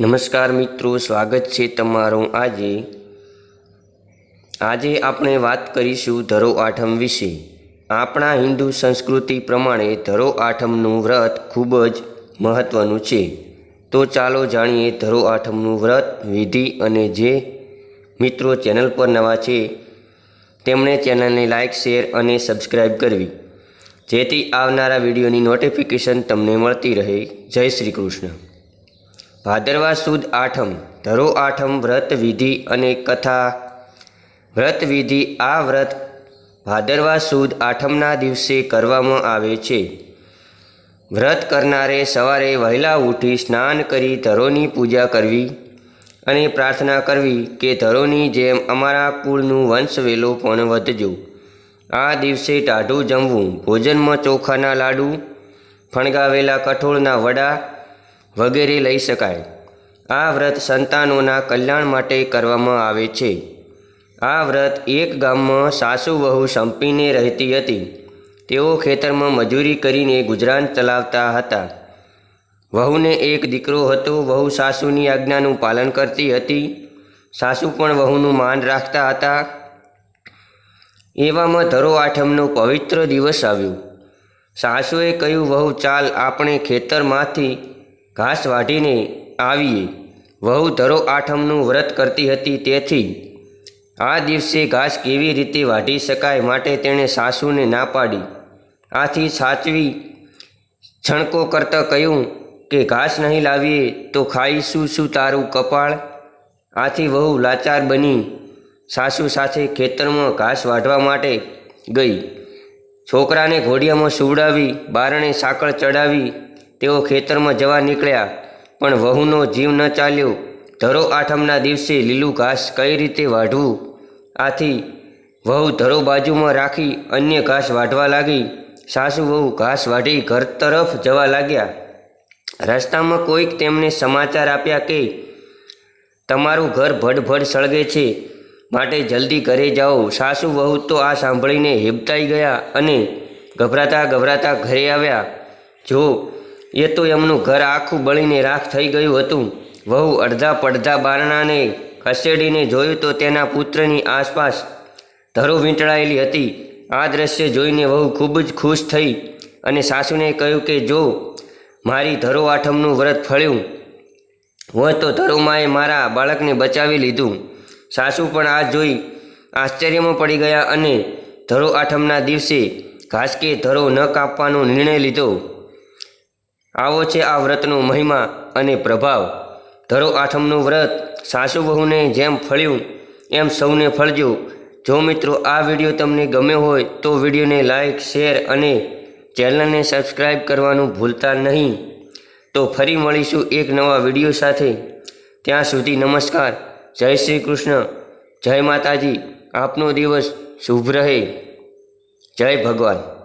નમસ્કાર મિત્રો, સ્વાગત છે તમારું આજે. આજે આપણે વાત કરીશું ધરો આઠમ વિશે. આપણા હિન્દુ સંસ્કૃતિ પ્રમાણે ધરો આઠમનું વ્રત ખૂબ જ મહત્ત્વનું છે. તો ચાલો જાણીએ ધરો આઠમનું વ્રત, વિધિ અને જે મિત્રો ચેનલ પર નવા છે, તેમણે ચેનલને લાઇક શેર અને સબસ્ક્રાઈબ કરવી. જેથી આવનારા વિડીયોની નોટિફિકેશન તમને મળતી રહે. જય શ્રી કૃષ્ણ. ભાદરવા સુદ આઠમ, ધરો આઠમ વ્રત વિધિ અને કથા. વ્રત વિધિ આ વ્રત ભાદરવા સુદ આઠમના દિવસે કરવામાં આવે છે. વ્રત કરનારે સવારે વહેલા ઉઠી સ્નાન કરી ધરોની પૂજા કરવી અને પ્રાર્થના કરવી કે ધરોની જેમ અમારા કુળનું વંશ વેલો પણ વધજો. આ દિવસે ટાઢું જમવું, ભોજનમાં ચોખાના લાડુ, ફણગાવેલા કઠોળના વડા વગેરે લઈ શકાય. આ વ્રત સંતાનોના કલ્યાણ માટે કરવામાં આવે છે. આ વ્રત એક ગામમાં સાસુ વહુ સંપીને રહેતી હતી. તેઓ ખેતરમાં મજૂરી કરીને ગુજરાન ચલાવતા હતા. વહુને એક દીકરો હતો. વહુ સાસુની આજ્ઞાનું પાલન કરતી હતી. સાસુ પણ વહુનું માન રાખતા હતા. એવામાં ધરો આઠમનો પવિત્ર દિવસ આવ્યો. સાસુએ કહ્યું, વહુ, ચાલ, આપણે ખેતરમાંથી ઘાસ વાઢીને આવીએ. વહુ ધરો આઠમનું વ્રત કરતી હતી તેથી આ દિવસે ઘાસ કેવી રીતે વાઢી શકાય માટે તેણે સાસુને ના પાડી. આથી સાચવી છણકો કરતાં કહ્યું કે, ઘાસ નહીં લાવીએ તો ખાઈશું શું તારું કપાળ? આથી વહુ લાચાર બની સાસુ સાથે ખેતરમાં ઘાસ વાઢવા માટે ગઈ. છોકરાને ઘોડિયામાં સુવડાવી, બારણે સાંકળ ચડાવી તેઓ ખેતરમાં જવા નીકળ્યા, પણ વહુનો જીવ ન ચાલ્યો. ધરો આઠમના દિવસે લીલું ઘાસ કઈ રીતે વાઢવું? આથી વહુ ધરો બાજુમાં રાખી અન્ય ઘાસ વાઢવા લાગી. સાસુ વહુ ઘાસ વાઢી ઘર તરફ જવા લાગ્યા. રસ્તામાં કોઈક તેમને સમાચાર આપ્યા કે, તમારું ઘર ભડભડ સળગે છે, માટે જલ્દી ઘરે જાઓ. સાસુ વહુ તો આ સાંભળીને હેબતાઈ ગયા અને ગભરાતા ગભરાતા ઘરે આવ્યા. જો એ તો એમનું ઘર આખું બળીને રાખ થઈ ગયું હતું. વહુ અડધા પડધા બારણાને ખસેડીને જોયું તો તેના પુત્રની આસપાસ ધરો વીંટળાયેલી હતી. આ દ્રશ્ય જોઈને વહુ ખૂબ જ ખુશ થઈ અને સાસુને કહ્યું કે, જો, મારી ધરો આઠમનું વ્રત ફળ્યું હોય તો ધરોમાએ મારા બાળકને બચાવી લીધું. સાસુ પણ આ જોઈ આશ્ચર્યમાં પડી ગયા અને ધરો આઠમના દિવસે ઘાસકે ધરો ન કાપવાનો નિર્ણય લીધો. આવો છે આ વ્રતનો મહિમા અને પ્રભાવ. ધરો આઠમનું વ્રત, સાસુ વહુને જેમ ફળ્યું, એમ સૌને ફળજો. જો મિત્રો આ વીડિયો તમને ગમ્યો હોય તો વિડીયોને લાઈક, શેર અને ચેનલને સબસ્ક્રાઈબ કરવાનું ભૂલતા નહીં. તો ફરી મળીશું એક નવા વીડિયો સાથે. ત્યાં સુધી નમસ્કાર. જય શ્રી કૃષ્ણ. જય માતાજી. આપનો દિવસ શુભ રહે. જય ભગવાન.